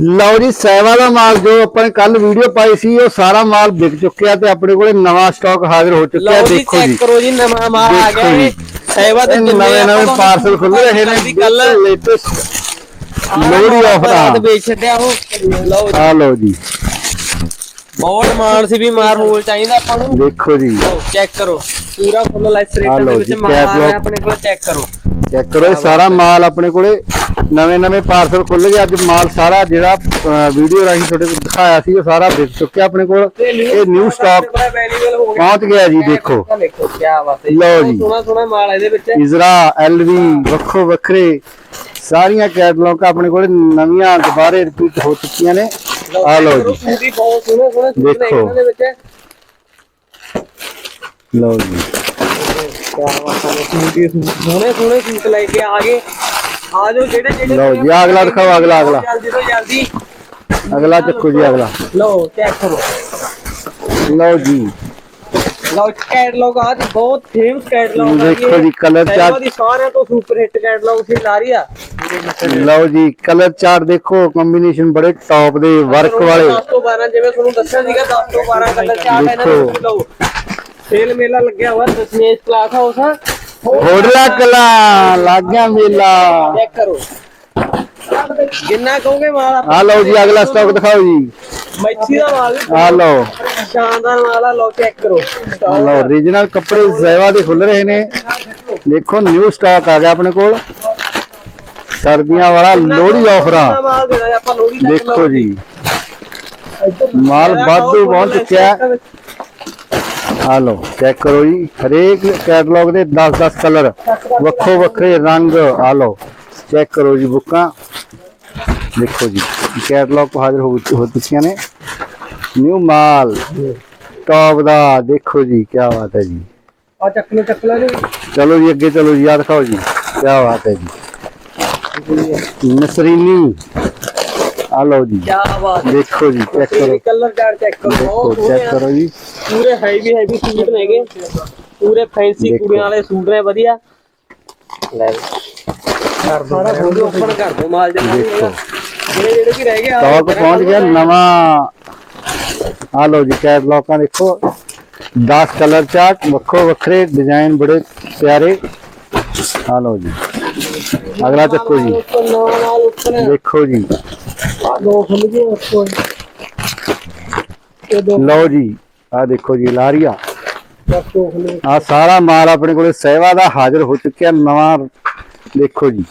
ਲਓ ਜੀ ਸੈਵਾ ਦਾ ਮਾਲ ਜੋ ਆਪਾਂ ਨੇ ਕੱਲ ਵੀਡੀਓ ਪਾਈ ਸੀ ਉਹ ਸਾਰਾ ਮਾਲ ਵਿਕ ਚੁੱਕਿਆ ਤੇ ਆਪਣੇ ਕੋਲੇ ਨਵਾਂ ਸਟਾਕ ਹਾਜ਼ਰ ਹੋ ਚੁੱਕਿਆ ਲਓ ਜੀ ਦੇਖੋ ਚੈੱਕ ਕਰੋ ਜੀ ਨਵਾਂ ਮਾਲ ਆ ਦੇਖੋ ਗਿਆ ਜੀ। ਸੇਵਾ ਦੇ ਨਵੇਂ ਨਵੇਂ ਪਾਰਸਲ ਖੁੱਲ ਰਹੇ ਨੇ ਕੱਲ ਲੇਟੈਸਟ ਲੋਹੜੀ ਆਫਰ ਆ। ਵੇਚ ਛੱਡਿਆ ਉਹ। ਲਓ ਜੀ। ਆ ਲਓ ਜੀ। ਬਹੁਤ ਮਾਲ ਸੀ ਵੀ ਮਾਰ ਮੂਲ ਚਾਹੀਦਾ ਆਪਾਂ ਨੂੰ। ਦੇਖੋ ਜੀ। ਚੈੱਕ ਕਰੋ। ਪੂਰਾ ਫੁੱਲ ਲਾਈਸ ਆਹ ਰੇਟਾਂ ਲਓ ਦੇ ਵਿੱਚ ਜੀ, ਮਾਲ ਆ catalog। ਰਿਹਾ ਆਪਣੇ ਕੋਲ ਚੈੱਕ ਕਰੋ। ਚੈੱਕ ਕਰੋ ਇਹ ਸਾਰਾ ਮਾਲ ਆਪਣੇ ਕੋਲੇ ਨਵੇਂ ਨਵੇਂ ਪਾਰਸਲ ਖੁੱਲ ਗਏ ਅੱਜ ਮਾਲ ਸਾਰਾ ਜਿਹੜਾ ਵੀਡੀਓ ਰਾਹੀਂ ਤੁਹਾਡੇ ਕੋਲ ਦਿਖਾਇਆ ਸੀ ਉਹ ਸਾਰਾ ਵਿਕ ਚੁੱਕਿਆ ਆਪਣੇ ਕੋਲ। ਇਹ ਨਿਊ ਸਟਾਕ ਪਹੁੰਚ ਗਿਆ ਜੀ ਦੇਖੋ। ਲਓ ਜੀ। ਸੋਹਣਾ ਸੋਹਣਾ ਮਾਲ ਇਹਦੇ ਵਿੱਚ। ਇਜ਼ਰਾ ਐਲਵੀ ਵੱਖੋ ਵੱਖਰੇ ਸਾਰੀਆਂ ਕੈਟਲੌਗ ਆਪਣੇ ਕੋਲ ਨਵੀਆਂ ਦੁਬਾਰੇ ਰਿਪੀਟ ਹੋ ਚੁੱਕੀਆਂ ਨੇ। ਆ ਲਓ ਜੀ। ਦੇਖੋ। ਲਓ ਜੀ। ਕਿਆ ਬਾਤ ਹੈ ਸੋਹਣੇ ਸੋਹਣੇ ਸੂਟ ਲੈ ਕੇ ਆ ਗਏ। ਆ ਜਾਓ ਜਿਹੜੇ ਜਿਹੜੇ ਲਓ ਜੀ, ਅਗਲਾ ਦਿਖਾਓ, ਅਗਲਾ, ਅਗਲਾ। ਜਲਦੀ ਤੋਂ ਜਲਦੀ। ਅਗਲਾ ਚੱਕੋ ਜੀ ਅਗਲਾ। ਲਓ ਚੈੱਕ ਕਰੋ। ਲਓ ਜੀ। ਲਓ ਕੈਟਲੌਗ ਆ ਜੀ ਬਹੁਤ ਫੇਮਸ ਕੈਟਲੌਗ ਆ ਦੇਖੋ ਜੀ, colour chart। ਦੀ ਸਾਰਿਆਂ ਤੋਂ ਸੁਪਰ ਹਿੱਟ ਕੈਟਲੌਗ ਸੀ ਲਾਰੀ ਆ। ਲਓ ਜੀ ਕਲਰ ਚਾਰਟ ਦੇਖੋ ਕੰਬੀਨੇਸ਼ਨ ਬੜੇ ਟੌਪ ਦੇ ਵਰਕ ਵਾਲੇ। 10 ਤੋਂ 12 ਜਿਵੇਂ ਤੁਹਾਨੂੰ ਦੱਸਿਆ ਸੀਗਾ 10 ਤੋਂ 12 ਕਲਰ ਚਾਰਟ ਇਹਨਾਂ ਦੇ ਲਓ। ਸੇਲ ਮੇਲਾ ਲੱਗਿਆ ਹੋਇਆ ਦਸਮੇਸ਼ ਕਲਾਸ ਹਾਊਸ ਆ। ਹੋੜਲਾ ਕਲਾ ਲੱਗ ਗਿਆ ਮੇਲਾ। ਚੈੱਕ ਕਰੋ। ਜਿੰਨਾ ਕਹੋਗੇ ਮਾਲ ਆ ਲਓ ਜੀ ਅਗਲਾ ਸਟਾਕ ਦਿਖਾਓ ਜੀ। ਮੱਛੀ ਦਾ ਮਾਲ। ਆ ਲਓ। ਸ਼ਾਨਦਾਰ ਮਾਲ ਆ ਲਓ ਚੈੱਕ ਕਰੋ। ਆ ਲਓ origignal ਕੱਪੜੇ ਜ਼ੈਵਾ ਦੇ ਖੁੱਲ ਰਹੇ ਨੇ। ਦੇਖੋ ਨਿਊ ਸਟਾਕ ਆ ਗਿਆ ਆਪਣੇ ਕੋਲ। ਸਰਦੀਆਂ ਵਾਲਾ ਲੋਹੜੀ ਆਫਰਾਂ ਦੇਖੋ ਜੀ। ਮਾਲ ਵਾਧੂ ਪਹੁੰਚ ਚੁੱਕਿਆ। ਆ ਲਓ ਚੈੱਕ ਕਰੋ ਜੀ। ਹਰੇਕ ਕੈਟਲੌਗ ਦੇ 10-10 ਕਲਰ ਵੱਖੋ ਵੱਖਰੇ ਰੰਗ ਆ ਲਓ। ਚੈੱਕ ਕਰੋ ਜੀ ਬੁੱਕਾਂ। ਦੇਖੋ ਜੀ ਕੈਟਲੌਗ ਹਾਜ਼ਰ ਹੋ ਹੋ ਚੁੱਕੀਆਂ ਨੇ। ਨਿਊ ਮਾਲ ਟੌਪ ਦਾ ਦੇਖੋ ਜੀ ਕੀ ਬਾਤ ਹੈ ਜੀ। ਆ ਚੱਕ ਲੋ ਚੱਕ ਲੋ ਜੀ। ਚਲੋ ਜੀ ਅੱਗੇ ਚਲੋ ਜੀ ਆ ਦਿਖਾਓ ਜੀ ਕੀ ਬਾਤ ਹੈ ਜੀ। ਨਸਰੀਨੀ ਆ ਲਓ ਜੀ ਕੀ ਬਾਤ ਦੇਖੋ ਜੀ ਚੈੱਕ ਕਰੋ ਕਲਰ ਚਾਰਟ ਚੈੱਕ ਕਰੋ ਦੇਖੋ ਬਹੁਤ ਸੋਹਣੇ ਚੈੱਕ ਆ। ਕਰੋ ਜੀ ਪੂਰੇ ਹੈਵੀ ਹੈਵੀ ਸੂਟ ਨੇਗੇ ਪੂਰੇ ਫੈਂਸੀ ਦੇਖੋ। ਕੁੜੀਆਂ ਵਾਲੇ ਸੂਟ ਨੇ ਵਧੀਆ ਲੈ ਕਰ ਦੋ ਸਾਰਾ ਫੋਟੋ ਓਪਨ ਕਰ ਦੋ ਮਾਲ ਜਨਾ ਦੇਖੋ। ਜਿਹੜੇ ਜਿਹੜੇ ਵੀ ਰਹਿ ਗਏ ਆ ਸਟਾਕ ਪਹੁੰਚ ਗਿਆ ਨਵਾਂ ਆ ਲਓ ਜੀ ਕੈਟਲੌਗਾਂ ਦੇਖੋ 10 ਕਲਰ ਚਾਰਟ ਵੱਖੋ ਵੱਖਰੇ ਡਿਜ਼ਾਈਨ ਬੜੇ ਪਿਆਰੇ ਆ ਲਓ ਜੀ ਅਗਲਾ ਚੱਕੋ ਜੀ ਨਾਲ ਨਾਲ ਉੱਪਰ ਦੇਖੋ ਜੀ ਆ ਦੋ ਖੁੱਲ ਗਏ ਉੱਪਰ ਇਹ ਦੋ ਲਓ ਜੀ ਆ ਦੇਖੋ ਜੀ ਲਾਰੀਆ। ਦੋ ਖੁੱਲ ਗਏ ਆ ਸਾਰਾ ਮਾਲ ਆਪਣੇ ਕੋਲੇ ਸੇਵਾ ਦਾ ਹਾਜ਼ਰ ਹੋ ਚੁੱਕਿਆ ਨਵਾਂ ਦੇਖੋ ਜੀ।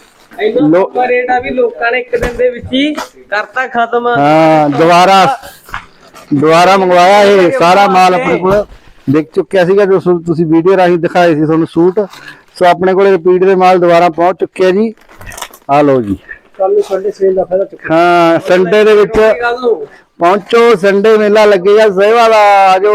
ਲੋ- ਰੇਟ ਆ ਵੀ ਲੋਕਾਂ ਨੇ ਇੱਕ ਦਿਨ ਦੇ ਵਿੱਚ ਹੀ ਕਰਤਾ ਖਤਮ। ਹਾਂ ਦੁਬਾਰਾ ਦੁਬਾਰਾ ਮੰਗਵਾਇਆ ਇਹ ਸਾਰਾ ਮਾਲ ਆਪਣੇ ਕੋਲ ਵਿਕ ਚੁੱਕਿਆ ਸੀਗਾ ਜੋ ਤੁਸੀਂ ਵੀਡੀਓ ਰਾਹੀਂ ਦਿਖਾਏ ਸੀ ਤੁਹਾਨੂੰ ਸੂਟ। ਸੋ ਆਪਣੇ ਕੋਲੇ ਰਿਪੀਟ ਦੇ ਮਾਲ ਦੁਬਾਰਾ ਪਹੁੰਚ ਚੁੱਕਿਆ ਜੀ। ਆ ਲਓ ਜੀ। ਕੱਲ ਨੂੰ ਸੰਡੇ ਸੇਲ ਦਾ ਫਾਇਦਾ ਚੁੱਕੋ। ਹਾਂ ਸੰਡੇ ਦੇ ਵਿੱਚ ਪਹੁੰਚੋ ਸੰਡੇ ਮੇਲਾ ਲੱਗੇਗਾ ਸੇਵਾ ਦਾ ਆਜੋ।